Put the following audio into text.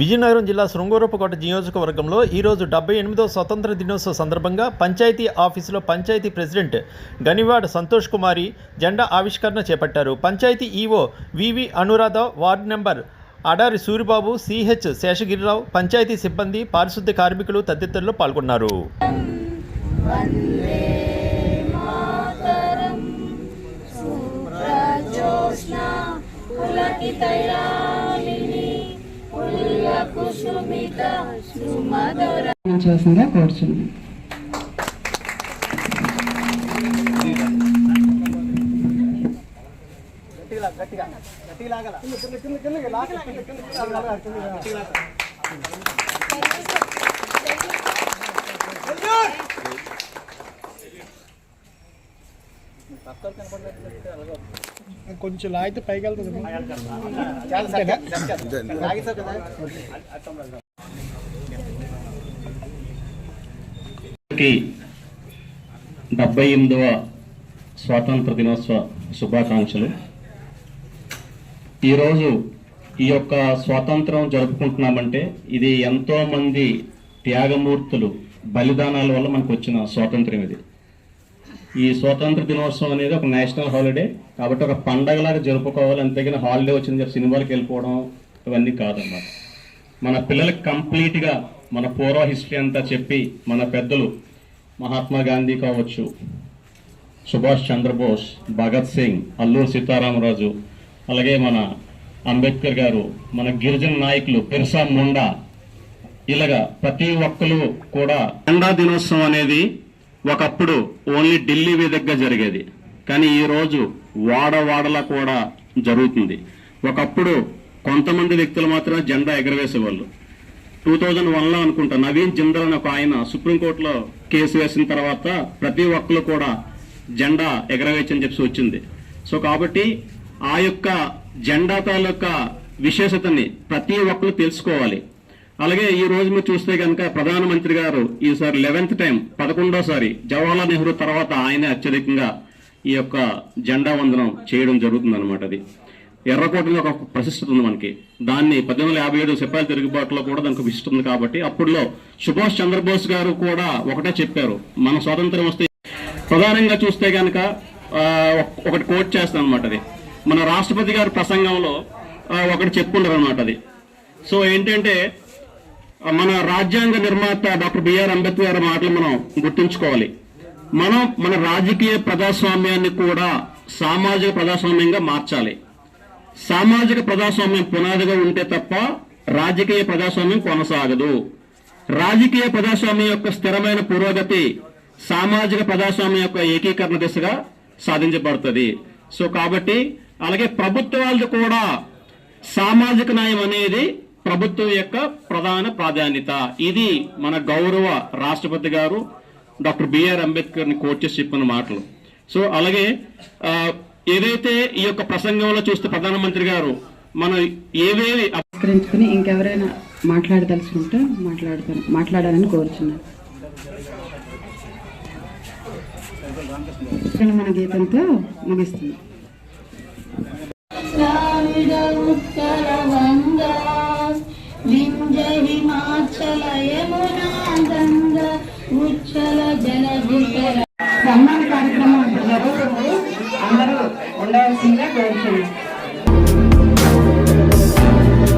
విజయనగరం జిల్లా శృంగూరపుకోట నియోజకవర్గంలో ఈరోజు డెబ్బై ఎనిమిదవ స్వతంత్ర దినోత్సవ సందర్భంగా పంచాయతీ ఆఫీసులో పంచాయతీ ప్రెసిడెంట్ గనివాడ్ సంతోష్ కుమారి జెండా ఆవిష్కరణ చేపట్టారు. Panchayat EO V V Anuradha ward number Adari Suribabu CH Seshagirirao panchayat సిబ్బంది పారిశుద్ధ్య కార్మికులు తదితరులు పాల్గొన్నారు. ప్రజోష్ణ చూసిందిగా కోరుచున్నాను గట్టిగా కొంచెం లాగితే పైకి వెళ్తుంది. డెబ్బై ఎనిమిదవ స్వాతంత్ర దినోత్సవ శుభాకాంక్షలు. ఈరోజు ఈ యొక్క స్వాతంత్రం జరుపుకుంటున్నామంటే ఇది ఎంతో మంది త్యాగమూర్తులు బలిదానాల వల్ల మనకు వచ్చిన స్వాతంత్రం ఇది. ఈ స్వాతంత్ర దినోత్సవం అనేది ఒక నేషనల్ హాలిడే కాబట్టి ఒక పండగలాగా జరుపుకోవాలి అంతేగాని హాలిడే వచ్చింది చెప్పి సినిమాలకు వెళ్ళిపోవడం ఇవన్నీ కాదన్నమాట. మన పిల్లలకి కంప్లీట్గా మన పూర్వ హిస్టరీ అంతా చెప్పి మన పెద్దలు మహాత్మా గాంధీ కావచ్చు సుభాష్ చంద్రబోస్ భగత్ సింగ్ అల్లూరు సీతారామరాజు అలాగే మన అంబేద్కర్ గారు మన గిరిజన నాయకులు బిర్సా ముండా ఇలాగా ప్రతి ఒక్కరు కూడా జెండా దినోత్సవం అనేది ఒకప్పుడు ఓన్లీ ఢిల్లీ వేదికగా జరిగేది. కానీ ఈరోజు వాడవాడలా కూడా జరుగుతుంది. ఒకప్పుడు కొంతమంది వ్యక్తులు మాత్రమే జెండా ఎగరవేసేవాళ్ళు. టూ థౌజండ్ వన్లో అనుకుంటా నవీన్ జిందల్ అని ఒక ఆయన సుప్రీంకోర్టులో కేసు వేసిన తర్వాత ప్రతి ఒక్కరు కూడా జెండా ఎగరవేయచ్చని చెప్పి వచ్చింది. సో కాబట్టి ఆ యొక్క జెండా తాలూకా విశేషతని ప్రతి ఒక్కరు తెలుసుకోవాలి. అలాగే ఈ రోజు మీరు చూస్తే కనుక ప్రధానమంత్రి గారు ఈసారి లెవెన్త్ టైం పదకొండోసారి జవహర్లాల్ నెహ్రూ తర్వాత ఆయనే అత్యధికంగా ఈ యొక్క జెండా వందనం చేయడం జరుగుతుంది అనమాట అది ఎర్రకోటలో ఒక ప్రశిష్టత ఉంది మనకి. దాన్ని పద్దెనిమిది వందల యాభై ఏడు సిపాయిల తిరుగుబాటులో కూడా దానికి విశిష్టత ఉంది కాబట్టి అప్పుడులో సుభాష్ చంద్రబోస్ గారు కూడా ఒకటే చెప్పారు మన స్వాతంత్రం వస్తే ప్రధానంగా చూస్తే కనుక ఒకటి కోట్ చేస్తాను అనమాట అది. మన రాష్ట్రపతి గారి ప్రసంగంలో ఒకటి చెప్పుకుంటారు అనమాట అది. సో ఏంటంటే మన రాజ్యాంగ నిర్మాత డాక్టర్ బిఆర్ అంబేద్కర్ గారి మాటలు మనం గుర్తుంచుకోవాలి. మనం మన రాజకీయ ప్రజాస్వామ్యాన్ని కూడా సామాజిక ప్రజాస్వామ్యంగా మార్చాలి. సామాజిక ప్రజాస్వామ్యం పునాదిగా ఉంటే తప్ప రాజకీయ ప్రజాస్వామ్యం కొనసాగదు. రాజకీయ ప్రజాస్వామ్యం యొక్క స్థిరమైన పురోగతి సామాజిక ప్రజాస్వామ్యం యొక్క ఏకీకరణ దిశగా సాధించబడుతుంది. సో కాబట్టి అలాగే ప్రభుత్వాలు కూడా సామాజిక న్యాయం అనేది ప్రభుత్వం యొక్క ప్రధాన ప్రాధాన్యత. ఇది మన గౌరవ రాష్ట్రపతి గారు డాక్టర్ బిఆర్ అంబేద్కర్ని కోట్ చేసి చెప్పిన మాటలు. సో అలాగే ఏదైతే ఈ యొక్క ప్రసంగంలో చూస్తే ప్రధానమంత్రి గారు మనం ఏవేవి నమస్కరించుకుని ఇంకెవరైనా మాట్లాడదలుచుకుంటే మాట్లాడతాను మాట్లాడాలని కోరుచున్నాను. మన గీతంతో ముగిస్తుంది I am.